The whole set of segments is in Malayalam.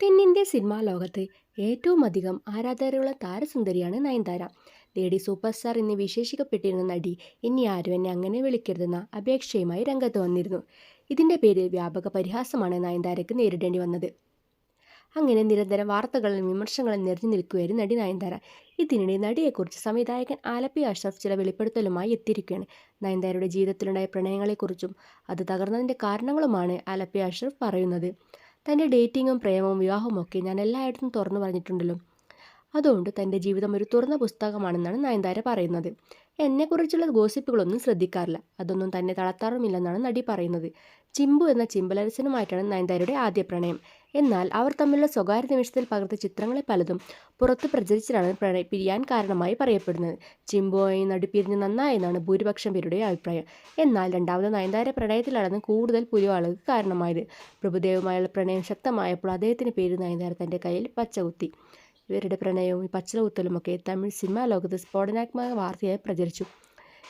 തെന്നിന്ത്യൻ സിനിമാ ലോകത്ത് ഏറ്റവും അധികം ആരാധകരുള്ള താരസുന്ദരിയാണ് നയൻതാര. ലേഡി സൂപ്പർ സ്റ്റാർ എന്ന് വിശേഷിക്കപ്പെട്ടിരുന്ന നടി ഇനി ആരും എന്നെ അങ്ങനെ വിളിക്കരുതെന്ന അപേക്ഷയുമായി രംഗത്ത് വന്നിരുന്നു. ഇതിന്റെ പേരിൽ വ്യാപക പരിഹാസമാണ് നയൻതാരയ്ക്ക് നേരിടേണ്ടി വന്നത്. അങ്ങനെ നിരന്തരം വാർത്തകളും വിമർശങ്ങളും നിറഞ്ഞു നിൽക്കുകയായിരുന്നു നടി നയൻതാര. ഇതിനിടെ നടിയെക്കുറിച്ച് സംവിധായകൻ ആലപ്പി അഷ്റഫ് ചില വെളിപ്പെടുത്തലുമായി എത്തിയിരിക്കുകയാണ്. നയൻതാരയുടെ ജീവിതത്തിലുണ്ടായ പ്രണയങ്ങളെക്കുറിച്ചും അത് തകർന്നതിന്റെ കാരണങ്ങളുമാണ് ആലപ്പി അഷ്റഫ് പറയുന്നത്. തന്റെ ഡേറ്റിങ്ങും പ്രേമവും വിവാഹവും ഒക്കെ ഞാൻ എല്ലായിടത്തും തുറന്നു പറഞ്ഞിട്ടുണ്ടല്ലോ. അതുകൊണ്ട് തന്റെ ജീവിതം ഒരു തുറന്ന പുസ്തകമാണെന്നാണ് നയൻതാര പറയുന്നത്. എന്നെക്കുറിച്ചുള്ള ഗോസിപ്പുകളൊന്നും ശ്രദ്ധിക്കാറില്ല. അതൊന്നും തന്നെ തളർത്താറുമില്ലെന്നാണ് നടി പറയുന്നത്. ചിമ്പു എന്ന ചിമ്പലരസനുമായിട്ടാണ് നയൻതാരയുടെ ആദ്യ പ്രണയം. എന്നാൽ അവർ തമ്മിലുള്ള സ്വകാര്യ നിമിഷത്തിൽ പകർത്ത ചിത്രങ്ങളെ പലതും പുറത്ത് പ്രചരിച്ചിട്ടാണ് പ്രണയ പിരിയാൻ കാരണമായി പറയപ്പെടുന്നത്. ചിമ്പുവായി നടി പിരിഞ്ഞ് നന്നായെന്നാണ് ഭൂരിപക്ഷം പേരുടെ അഭിപ്രായം. എന്നാൽ രണ്ടാമത് നയൻതാര പ്രണയത്തിലാണെന്ന് കൂടുതൽ പുലിവാളുകൾക്ക് കാരണമായത്. പ്രഭുദേവുമായുള്ള പ്രണയം ശക്തമായപ്പോൾ അദ്ദേഹത്തിന് പേര് നയൻതാര തന്റെ കയ്യിൽ പച്ചകുത്തി. ഇവരുടെ പ്രണയവും ഈ പച്ചലകുത്തലുമൊക്കെ തമിഴ് സിനിമാ ലോകത്ത് സ്ഫോടനാത്മക വാർത്തയായി പ്രചരിച്ചു.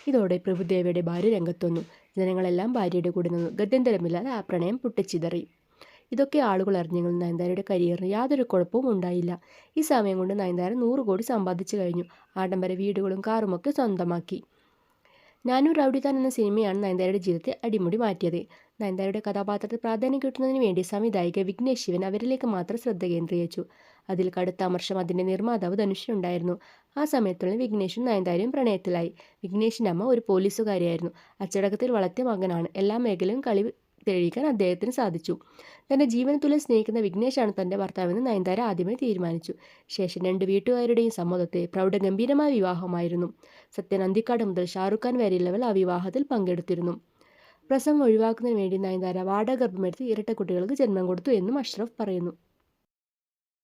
ഇതോടെ പ്രഭുദേവയുടെ ഭാര്യ രംഗത്തൊന്നു. ജനങ്ങളെല്ലാം ഭാര്യയുടെ കൂടെ നിന്നു. ഗത്യന്തരമില്ലാതെ ആ പ്രണയം പൊട്ടിച്ചിതറി. ഇതൊക്കെ ആളുകൾ അറിഞ്ഞെങ്കിലും നയൻതാരയുടെ കരിയറിന് യാതൊരു കുഴപ്പവും ഉണ്ടായില്ല. ഈ സമയം കൊണ്ട് നയൻതാര നൂറ് കോടി സമ്പാദിച്ചു കഴിഞ്ഞു. ആഡംബര വീടുകളും കാറുമൊക്കെ സ്വന്തമാക്കി. ഞാനൂർ റൗഡിതാൻ എന്ന സിനിമയാണ് നയൻതാരയുടെ ജീവിതത്തെ അടിമുടി മാറ്റിയത്. നയൻതാരയുടെ കഥാപാത്രത്തിൽ പ്രാധാന്യം കിട്ടുന്നതിന് വേണ്ടി സംവിധായിക വിഘ്നേഷ് ശിവൻ അവരിലേക്ക് മാത്രം ശ്രദ്ധ കേന്ദ്രീകരിച്ചു. അതിൽ കടുത്ത അമർഷം അതിന്റെ നിർമ്മാതാവ് ധനുഷിനുണ്ടായിരുന്നു ആ സമയത്തുള്ള വിഘ്നേഷും നയൻതാരയും പ്രണയത്തിലായി. വിഘ്നേഷിന്റെ അമ്മ ഒരു പോലീസുകാരിയായിരുന്നു. അച്ചടക്കത്തിൽ വളർത്തിയ മകനാണ്. എല്ലാ മേഖലയും കളി തെളിയിക്കാൻ അദ്ദേഹത്തിന് സാധിച്ചു. തന്റെ ജീവനത്തുള്ളിൽ സ്നേഹിക്കുന്ന വിഘ്നേഷാണ് തന്റെ ഭർത്താവെന്ന് നയൻതാര ആദ്യമേ തീരുമാനിച്ചു. ശേഷം രണ്ട് വീട്ടുകാരുടെയും സമ്മതത്തെ പ്രൗഢഗംഭീരമായ വിവാഹമായിരുന്നു. സത്യൻ അന്തിക്കാട് മുതൽ ഷാറുഖ് ഖാൻ വരെയുള്ളവർ ആ വിവാഹത്തിൽ പങ്കെടുത്തിരുന്നു. പ്രസവം ഒഴിവാക്കുന്നതിന് വേണ്ടി നയൻതാര വാടകർഭമെടുത്ത് ഇരട്ട കുട്ടികൾക്ക് ജന്മം കൊടുത്തു എന്നും അഷ്റഫ് പറയുന്നു.